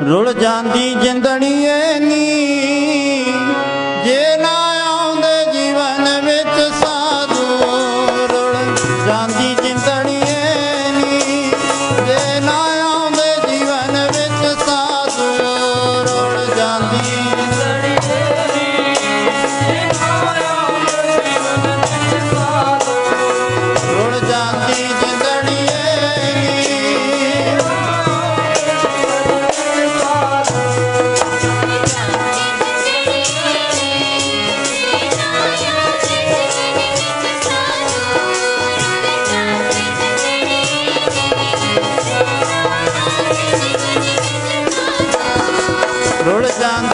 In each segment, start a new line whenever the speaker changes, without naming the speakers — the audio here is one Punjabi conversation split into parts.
ਰੁਲ ਜਾਂਦੀ ਜਿੰਦੜੀਏ ਨੀ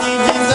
ਰੁੜ ਜਾਂਦੀ